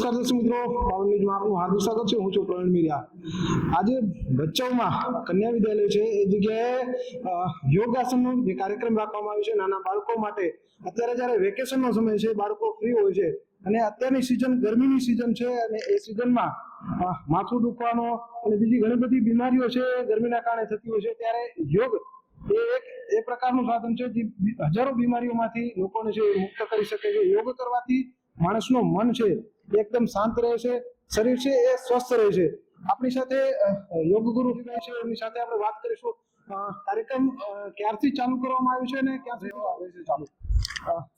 નમસ્કાર દર્શક મિત્રો. પાવન ન્યૂઝમાં હાર્દિક સ્વાગત છે. હું છું પ્રવીણ મીડિયા આજે ભચાઉમાં કન્યા વિદ્યાલય છે. એ જગ્યાએ યોગાસનનો જે કાર્યક્રમ રાખવામાં આવ્યો છે. નાના બાળકો માટે અત્યારે જ્યારે વેકેશનનો સમય છે, બાળકો ફ્રી હોય છે અને અત્યારની સિઝન ગરમીની સિઝન છે અને એ સિઝનમાં માથું દુખવાનો અને બીજી ઘણી બધી બીમારીઓ છે, ગરમીના કારણે થતી હોય છે. ત્યારે યોગ એ એક, એ પ્રકારનું સાધન છે જે હજારો બીમારીઓમાંથી લોકોને છે મુક્ત કરી શકે છે. યોગ કરવાથી માણસનું મન છે એકદમ શાંત રહે છે, શરીર છે એ સ્વસ્થ રહે છે. આપણી સાથે યોગ ગુરુ છે, એમની સાથે આપણે વાત કરીશું. કાર્યક્રમ ક્યારથી ચાલુ કરવામાં આવ્યું છે અને ક્યાંથી આવે છે ચાલુ?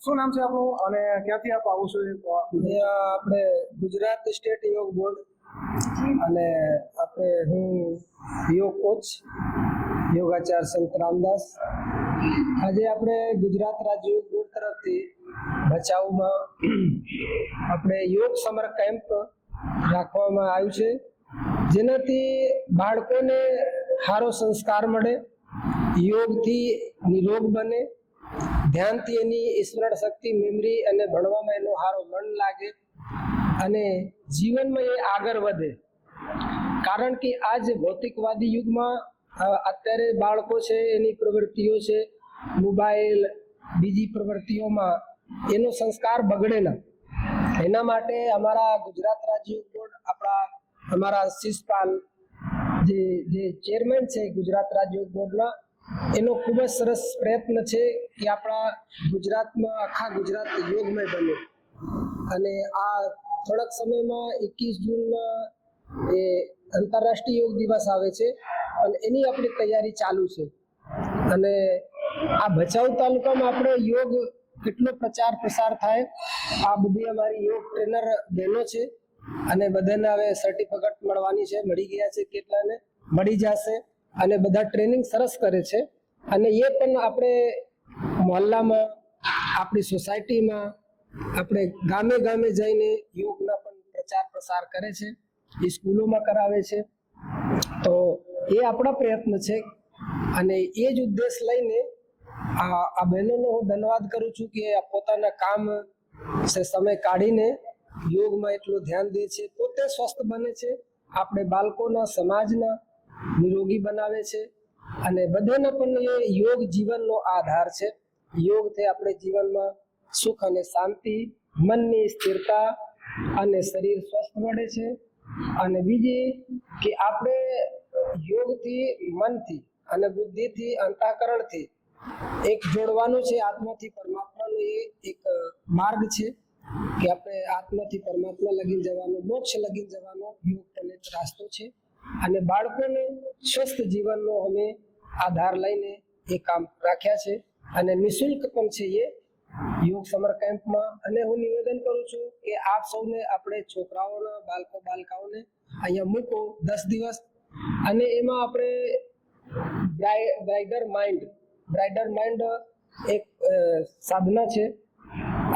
શું નામ છે આપણું અને ક્યાંથી આપ આવો છો આપણે ગુજરાત સ્ટેટ યોગ બોર્ડ અને આપણે હું યોગ કોચ યોગાચાર સંત રામદાસ. આજે આપણે ગુજરાત રાજ્ય બોર્ડ તરફથી ભચાઉમાં આપણે યોગ સમર કેમ્પ રાખવામાં આવ્યું છે. જેનાથી બાળકોને સારો સંસ્કાર મળે, યોગથી નિરોગ બને, ધ્યાનથી એની સ્મરણ શક્તિ મેમરી અને ભણવામાં એનો સારો મન લાગે અને જીવનમાં એ આગળ વધે. કારણ કે આજ ભૌતિકવાદી યુગમાં અત્યારે બાળકો છે, એની પ્રવૃત્તિઓ છે, મોબાઈલ, બીજી પ્રવૃત્તિઓમાં એનો સંસ્કાર બગડે ના એના માટે અમારા ગુજરાત રાજ્ય બોર્ડ આપણા, અમારા શિષપાલ જે જે ચેરમેન છે ગુજરાત રાજ્ય બોર્ડના એનો ખૂબ જ સરસ પ્રયત્ન છે કે આપણા ગુજરાતમાં, આખા ગુજરાત યોગમય બને. અને આ થોડાક સમયમાં એકવીસ જૂનમાં એ આંતરરાષ્ટ્રીય યોગ દિવસ આવે છે અને એની આપણી તૈયારી ચાલુ છે. અને આ ભચાઉ તાલુકામાં આપણે યોગ કેટલો પ્રચાર પ્રસાર થાય? આ બધી અમારી યોગ ટ્રેનર બહેનો છે અને બધાને હવે સર્ટિફિકેટ મળવાની છે. મળી ગયા છે કેટલાને? મળી જશે અને બધા ટ્રેનિંગ સરસ કરે છે. અને એ પણ આપણે મોહલ્લામાં, આપણી સોસાયટીમાં આપણે ગામે ગામે જઈને યોગના પણ પ્રચાર પ્રસાર કરે છે. એ સ્કૂલોમાં કરાવે છે. તો એ આપણા પ્રયત્ન છે. અને એ જ ઉદ્દેશ લઈને આ આ બહેનોનો હું ધન્યવાદ કરું છું કે પોતાના કામ સમય કાઢીને યોગમાં એટલું ધ્યાન દે છે. પોતે સ્વસ્થ બને છે. આપણે બાળકોના સમાજના નિરોગી બનાવે છે અને બધાના પણ એ યોગ જીવનનો આધાર છે. યોગથી આપણે જીવનમાં સુખ અને શાંતિ, મનની સ્થિરતા અને શરીર સ્વસ્થ મળે છે. અને બીજી કે આપણે યોગથી મનથી અને બુદ્ધિથી અંતઃકરણથી એક જોડવાનું છે, આત્માથી પરમાત્માનો એ એક માર્ગ છે કે આપણે આત્માથી પરમાત્મા લગી જવાનો, મોક્ષ લગી જવાનો યોગ અને રાસ્તો છે. અને બાળકોને સ્વસ્થ જીવનનો અમે આધાર લઈને એ કામ રાખ્યા છે. અને નિશુલ્ક પણ છે એ. યોગ સમર કેમ્પમાં અને હું નિવેદન કરું છું કે આપ સૌને આપણે છોકરાઓના, બાળકો બાલકાઓને અહીંયા મૂકો દસ દિવસ. અને એમાં આપણે બ્રાઇડર માઇન્ડ બ્રાઇડર માઇન્ડ એક સાધના છે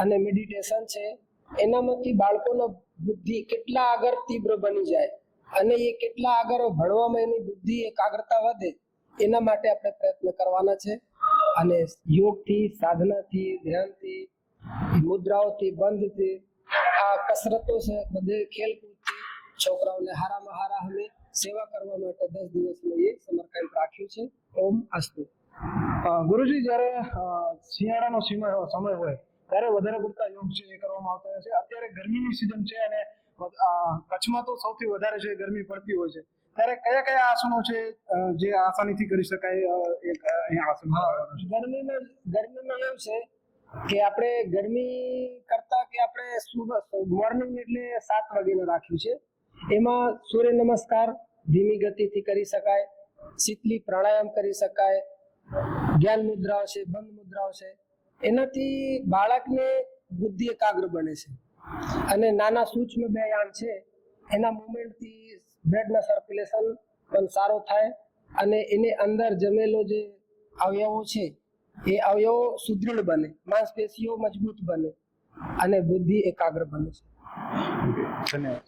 અને મેડિટેશન છે. એનામાંથી બાળકોનો બુદ્ધિ કેટલા આગળ તીવ્ર બની જાય અને એ કેટલા આગળ ભણવામાં એની બુદ્ધિ એકાગ્રતા વધે એના માટે આપણે પ્રયત્ન કરવાના છે. અને યોગથી, સાધનાથી, ધ્યાનથી, મુદ્રાઓથી, બંધથી, આ કસરતો છે બધે ખેલકૂદથી છોકરાઓને હારામાં હારા અમે સેવા કરવા માટે દસ દિવસનું એ સમર રાખ્યું છે. ઓમ અસ્તુ. ગુરુજી જ્યારે શિયાળાનો સમય હોય ત્યારે વધારે પડતા યોગ છે એ કરવામાં આવતા હોય છે. અત્યારે ગરમીની સિઝન છે અને કચ્છમાં તો સૌથી વધારે છે ગરમી પડતી હોય છે. ત્યારે કયા કયા આસનો છે જે આસાનીથી કરી શકાય એક અહીંયા આસન ગરમીમાં ગરમીમાં એવું છે કે આપણે ગરમી કરતા કે આપણે મોર્નિંગ એટલે સાત વાગેનું રાખ્યું છે. એમાં સૂર્ય નમસ્કાર ધીમી ગતિથી કરી શકાય શીતલી પ્રાણાયામ કરી શકાય જ્ઞાન મુદ્રાઓ છે બંધ મુદ્રાઓ છે એનાથી બાળકને બુદ્ધિ એકાગ્ર બને છે. અને નાના સૂક્ષ્મ વ્યાયામ છે, એના મુવમેન્ટથી બ્લડના સર્ક્યુલેશન પણ સારો થાય અને એની અંદર જમેલો જે અવયવો છે, એ અવયવો સુદૃઢ બને, માંસપેશીઓ મજબૂત બને અને બુદ્ધિ એકાગ્ર બને છે. ધન્યવાદ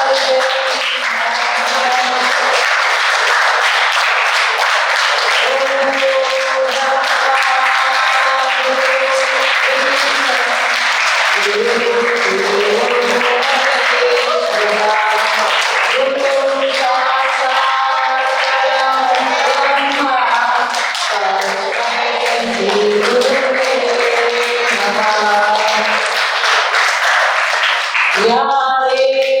করে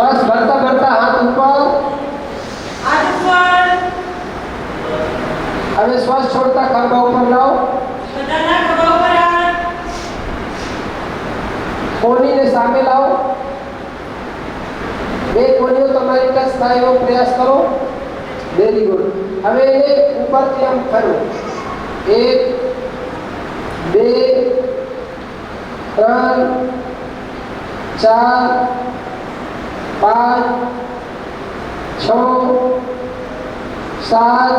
શ્વાસ ભરતા ભરતા હાથ ઉપર હાથ ઉપર હવે શ્વાસ છોડતા ખભા ઉપર લાવો બધાના ખભા ઉપર હાથ કોણીને સામે લાવો બે કોણીઓ તમારી ટચ થાય એવો પ્રયાસ કરો વેરી ગુડ હવે એને ઉપરથી આમ ફરો એક બે ત્રણ ચાર પાંચ છ સાત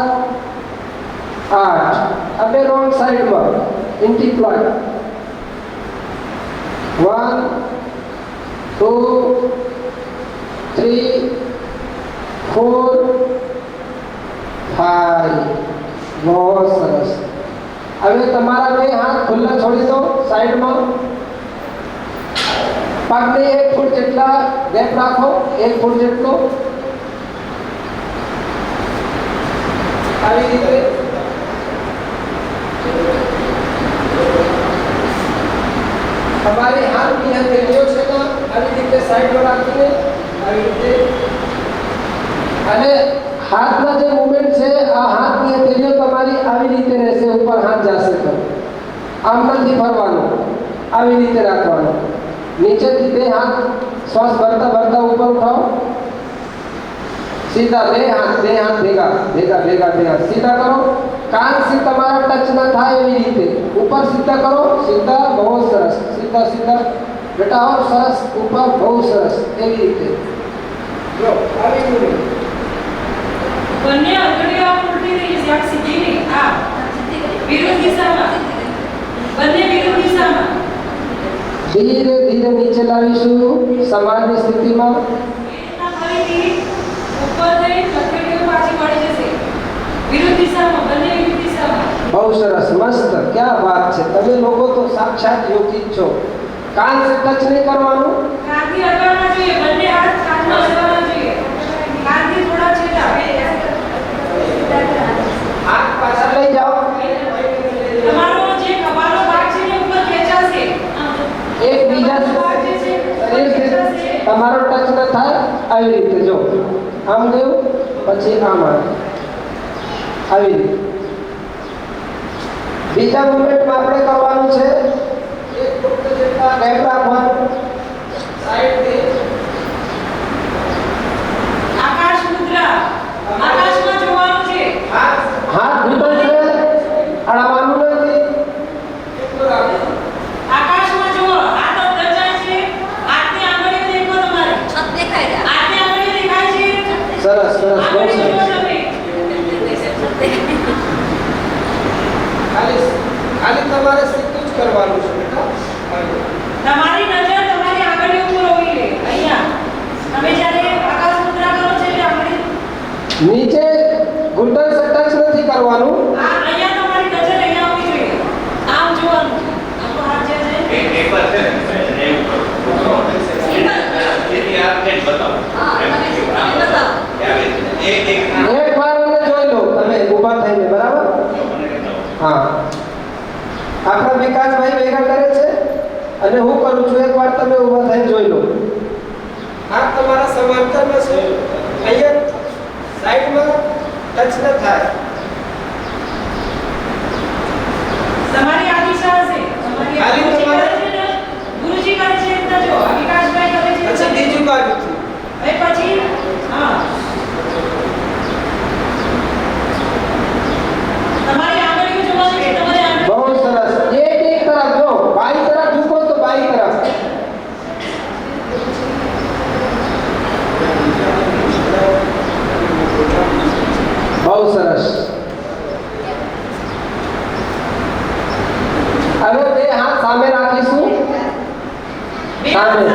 આઠ હવે રોંગ સાઈડમાં ઇન્ટી plant One, two, three, four, five. બહુ સરસ હવે તમારા બે હાથ ખુલ્લા છોડી દો સાઈડમાં પગને એક ફૂટ જેટલા ગેપ રાખો એક ફૂટ જેટલો આવી રીતે તમારી હાથની હથેળીઓ છે ને આવી રીતે સાઈડમાં રાખીને આવી રીતે અને હાથના જે મુવમેન્ટ છે આ હાથની હથેળીઓ તમારી આવી રીતે રહેશે ઉપર હાથ જશે તો આમ નથી ફરવાનું આવી રીતે રાખવાનું નીચેથી બે હાથ શ્વાસ ભરતા ભરતા ઉપર ઉઠાવો સીધા બે હાથ બે હાથ ભેગા ભેગા ભેગા ભેગા સીધા કરો કાનથી તમારા ટચ ના થાય એવી રીતે ઉપર સીધા કરો સીધા બહુ સરસ સીધા સીધા બેટા ઓર સરસ ઉપર બહુ સરસ એવી રીતે જો આવી રીતે બંને આંગળીઓ આમ ઉલટી રહી છે આમ સીધી નહીં આ વિરુદ્ધ દિશામાં બંને વિરુદ્ધ દિશામાં ધીરે ધીરે નીચે લાવીશું. સમાનની સ્થિતિમાં. બહુ સરસ, મસ્ત. ક્યાં વાત છે? તમે લોકો તો સાક્ષાત યોગી છો. કાન સે ટચ નહીં કરવાનું? કાનથી અડવાના જોઈએ? બંને હાથ કાનમાં અડવાના જોઈએ કાનથી થોડા છેડા હાથ પાછા લઈ જાઓ તમારો જે ખભાનો ભાગ છે ને ઉપર ખેંચાશે એક બીજા ભાગ જે છે ઉપર શરીરથી ખેંચાશે તમારો ટચ ન થાય, આવી રીતે જો. આમ ગયું, પછી આમ આવી રીતે. બીજા મુમેન્ટમાં આપણે કરવાનું છે એક ફૂટ સાઈડથી આકાશ મુદ્રા આકાશમાં જોવાનું છે હાથ હાથ ઘૂંટણ છે અડાવવાનું નથી એટલું રાખવાનું આકાશમાં જુઓ હાથ અંદર જાય છે હાથની આંગળીઓ દેખો તમારે હાથની આંગળીઓ દેખાય છે સરસ સરસ બહુ આંગળીઓ જુઓ સરસ તમે ખાલી ખાલી તમારે સીધું જ કરવાનું છે બેટા. તમારી નજર તમારી આગળ ઉપર હોવી જોઈએ. અહીંયા. તમે જ્યારે આકાશ મુદ્રા કરો છો એટલે આપણે નીચે ઘૂંટણ સે નથી કરવાનું આ અહીંયા તમારી નજર અહીંયા હોવી જોઈએ આમ જોવાનું આપણો હાથ જે છે એક એક વાર છે ને એને એવું કરો એની આ પ્લેટ બતાવો એમ કે આમ બતાવો. કે આવી રીતે. એક એક આ એક વાર મને જોઈ લો તમે ઊભા થઈને બરાબર મને બતાવો. હા આપણા વિકાસભાઈ ભેગા કરે છે અને હું કરું છું એક વાર તમે ઊભા થઈને જોઈ લો. આ તમારા સમાંતરમાં છે. અહીંયા સાઈડમાં ટચ ન થાય. બહુ સરસ હવે બે હાથ સામે રાખીશું સામે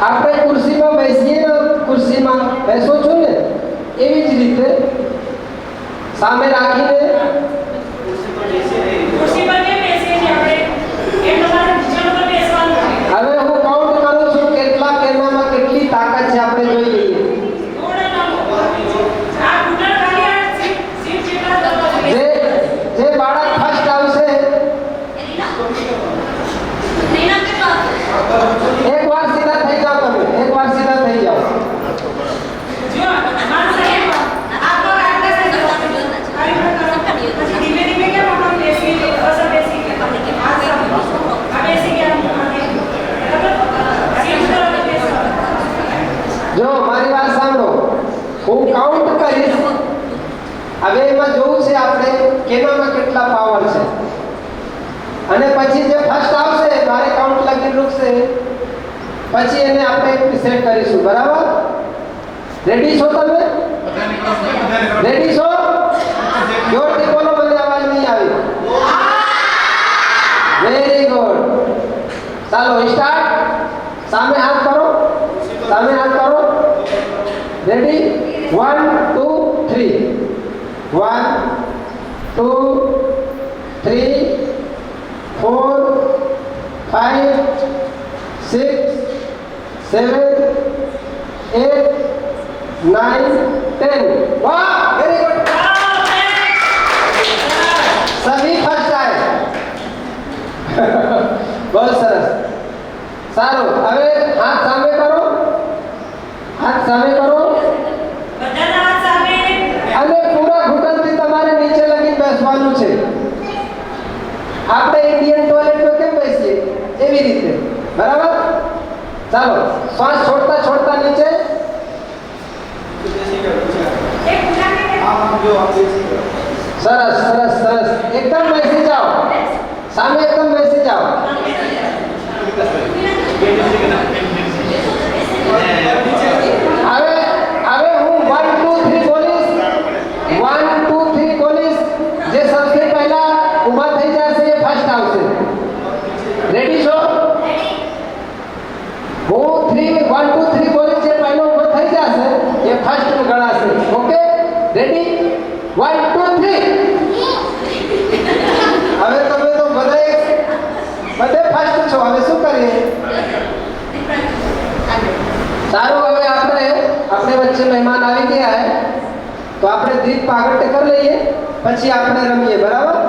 આપણે ખુરશીમાં બેસીએ ખુરશીમાં બેસો છો ને એવી જ રીતે સામે રાખીને હવે હું કાઉન્ટ કરું છું કેટલા કેનામાં કેટલી તાકાત છે આપણે જોઈએ છે આપણે કેનામાં કેટલા પાવર છે? અને પછી જે ફર્સ્ટ આવશે, મારે કાઉન્ટ લખી રૂકશે. પછી એને આપણે સેટ કરીશું, બરાબર? રેડી છો તમે? રેડી છો? જોરથી બોલો, મને અવાજ નહીં આવી. વેરી ગુડ ચાલો સ્ટાર્ટ સામે હાથ કરો. સામે હાથ કરો. Ready one two three one two three four five six seven eight nine ten સારું હવે હાથ સામે કરો હાથ સામે કરો બધાના હાથ સામે અને પૂરા ઘૂંટણથી તમારે નીચે લગી બેસવાનું છે? આપણે ઇન્ડિયન ટોયલેટમાં કેમ બેસીએ? એવી રીતે. બરાબર? ચાલો શ્વાસ છોડતા છોડતા નીચે. સરસ સરસ સરસ. એકદમ બેસી જાઓ. સામે એકદમ બેસી જાઓ. હવે હવે હું વન ટુ થ્રી બોલીશ વન ટુ થ્રી બોલીશ જે સૌથી પહેલા ઊભા થઈ જશે એ ફર્સ્ટ આવશે રેડી છો હું થ્રી વન ટુ થ્રી બોલીશ જે પહેલો ઊભો થઈ જશે એ ફર્સ્ટ ગણાશે okay ready one two three હવે તમે તો બધાએ બધે ફર્સ્ટ છો હવે શું કરીએ સારું હવે આપણે આપણે મહેમાન આવી ગયા હે, તો આપણે દીપ આગળ કરી લઈએ, પછી આપણે રમીએ, બરાબર?